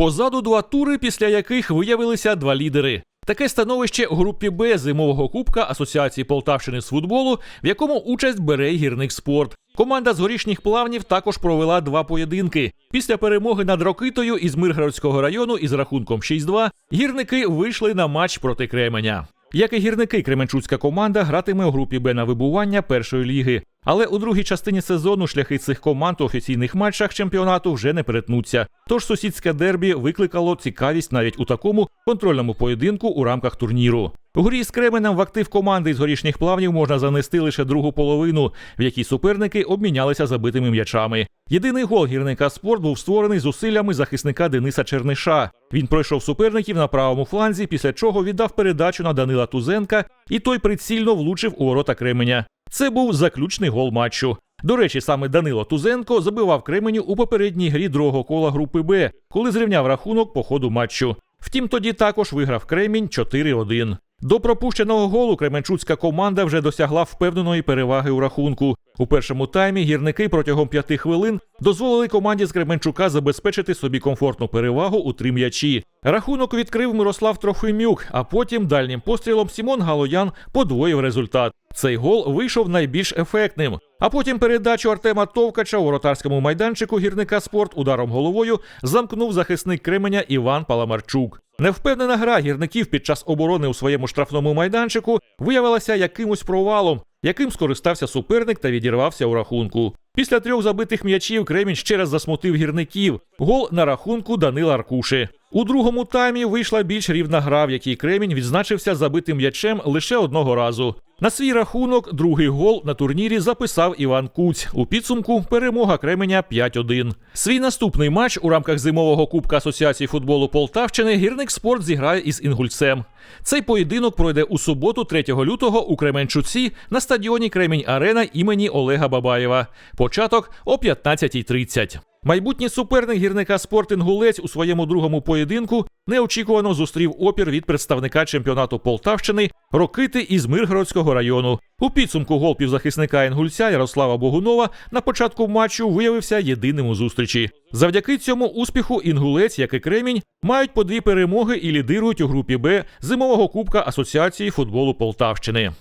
Позаду два тури, після яких виявилися два лідери. Таке становище у групі Б зимового кубка Асоціації Полтавщини з футболу, в якому участь бере гірник спорт. Команда з горішніх плавнів також провела два поєдинки. Після перемоги над Рокитою із Миргородського району із рахунком 6-2 гірники вийшли на матч проти Кременя. Як і гірники, Кременчуцька команда гратиме у групі Б на вибування першої ліги. Але у другій частині сезону шляхи цих команд у офіційних матчах чемпіонату вже не перетнуться. Тож сусідське дербі викликало цікавість навіть у такому контрольному поєдинку у рамках турніру. У грі з Кременем в актив команди з горішніх плавнів можна занести лише другу половину, в якій суперники обмінялися забитими м'ячами. Єдиний гол гірника спорт був створений зусиллями захисника Дениса Черниша. Він пройшов суперників на правому фланзі, після чого віддав передачу на Данила Тузенка, і той прицільно влучив у ворота Кременя. Це був заключний гол матчу. До речі, саме Данило Тузенко забивав Кременю у попередній грі другого кола групи Б, коли зрівняв рахунок по ходу матчу. Втім, тоді також виграв Кремінь 4-1. До пропущеного голу Кременчуцька команда вже досягла впевненої переваги у рахунку. У першому таймі гірники протягом п'яти хвилин дозволили команді з Кременчука забезпечити собі комфортну перевагу у три м'ячі. Рахунок відкрив Мирослав Трофимюк, а потім дальнім пострілом Сімон Галоян подвоїв результат. Цей гол вийшов найбільш ефектним. А потім передачу Артема Товкача у воротарському майданчику гірника спорт ударом головою замкнув захисник Кременя Іван Паламарчук. Невпевнена гра гірників під час оборони у своєму штрафному майданчику виявилася якимось провалом, яким скористався суперник та відірвався у рахунку. Після трьох забитих м'ячів Кремінь ще раз засмутив гірників. Гол на рахунку Данила Аркуши. У другому таймі вийшла більш рівна гра, в якій Кремінь відзначився забитим м'ячем лише одного разу. На свій рахунок другий гол на турнірі записав Іван Куць. У підсумку перемога Кременя 5-1. Свій наступний матч у рамках зимового кубка Асоціації футболу Полтавщини гірник спорт зіграє із Інгульцем. Цей поєдинок пройде у суботу, 3 лютого у Кременчуці на стадіоні Кремінь Арена імені Олега Бабаєва. Початок о 15.30. Майбутній суперник гірника спорт Інгулець у своєму другому поєдинку неочікувано зустрів опір від представника чемпіонату Полтавщини Рокити із Миргородського району. У підсумку гол півзахисника Інгульця Ярослава Богунова на початку матчу виявився єдиним у зустрічі. Завдяки цьому успіху інгулець, як і Кремінь, мають по дві перемоги і лідирують у групі Б зимового кубка Асоціації футболу Полтавщини.